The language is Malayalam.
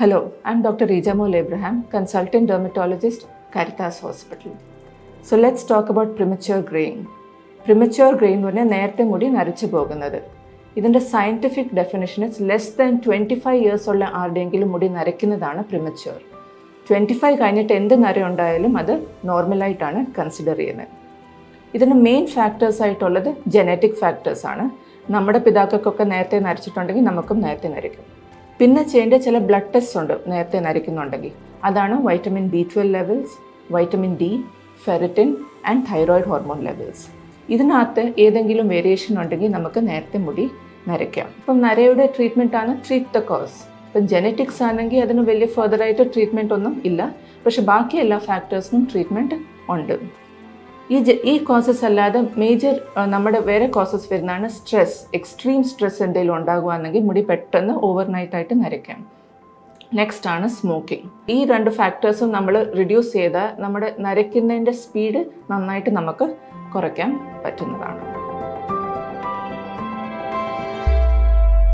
Hello, I'm doctor Rijamol Abraham, consultant dermatologist, Caritas hospital So let's talk about premature graying. Premature greying എന്ന് പറഞ്ഞാൽ നേരത്തെ മുടി നരച്ചു പോകുന്നത്. ഇതിന്റെ scientific definition is less than twenty five years ഉള്ള ആരുടെയെങ്കിലും മുടി നരയ്ക്കുന്നതാണ് പ്രിമച്യൂർ ട്വന്റി ഫൈവ് കഴിഞ്ഞിട്ട് എന്ത് നര ഉണ്ടായാലും അത് നോർമലായിട്ടാണ് കൺസിഡർ ചെയ്യുന്നത്. ഇതിന് മെയിൻ ഫാക്ടേഴ്സ് ആയിട്ടുള്ളത് ജനറ്റിക് ഫാക്ടേഴ്സാണ് നമ്മുടെ പിതാക്കൾക്കൊക്കെ നേരത്തെ നരച്ചിട്ടുണ്ടെങ്കിൽ നമുക്കും നേരത്തെ നരയ്ക്കും. പിന്നെ ചെയ്യേണ്ട ചില ബ്ലഡ് ടെസ്റ്റ് ഉണ്ട് നേരത്തെ നരയ്ക്കുന്നുണ്ടെങ്കിൽ അതാണ് vitamin B twelve levels vitamin D ferritin and thyroid hormone levels ഇതിനകത്ത് ഏതെങ്കിലും വേരിയേഷൻ ഉണ്ടെങ്കിൽ നമുക്ക് നേരത്തെ മുടി നരയ്ക്കാം. ഇപ്പം നരയുടെ ട്രീറ്റ്മെന്റ് ആണ് ട്രീറ്റ് ദ കോസ് ഇപ്പം ജനറ്റിക്സ് ആണെങ്കിൽ അതിന് വലിയ ഫെർദറായിട്ട് ട്രീറ്റ്മെന്റ് ഒന്നും ഇല്ല. പക്ഷെ ബാക്കി എല്ലാ ഫാക്ടേഴ്സിനും ട്രീറ്റ്മെന്റ് ഉണ്ട്. ഈ ഈ കോസസ് അല്ലാതെ മേജർ നമ്മുടെ വേറെ കോസസ് വരുന്നതാണ് സ്ട്രെസ് എക്സ്ട്രീം സ്ട്രെസ് എന്തെങ്കിലും ഉണ്ടാകുകയാണെങ്കിൽ മുടി പെട്ടെന്ന് ഓവർനൈറ്റ് ആയിട്ട് നരയ്ക്കാം. നെക്സ്റ്റ് ആണ് സ്മോക്കിംഗ് ഈ രണ്ട് ഫാക്ടേഴ്സും നമ്മൾ റിഡ്യൂസ് ചെയ്താൽ നമ്മുടെ നരയ്ക്കുന്നതിന്റെ സ്പീഡ് നന്നായിട്ട് നമുക്ക് കുറയ്ക്കാൻ പറ്റുന്നതാണ്.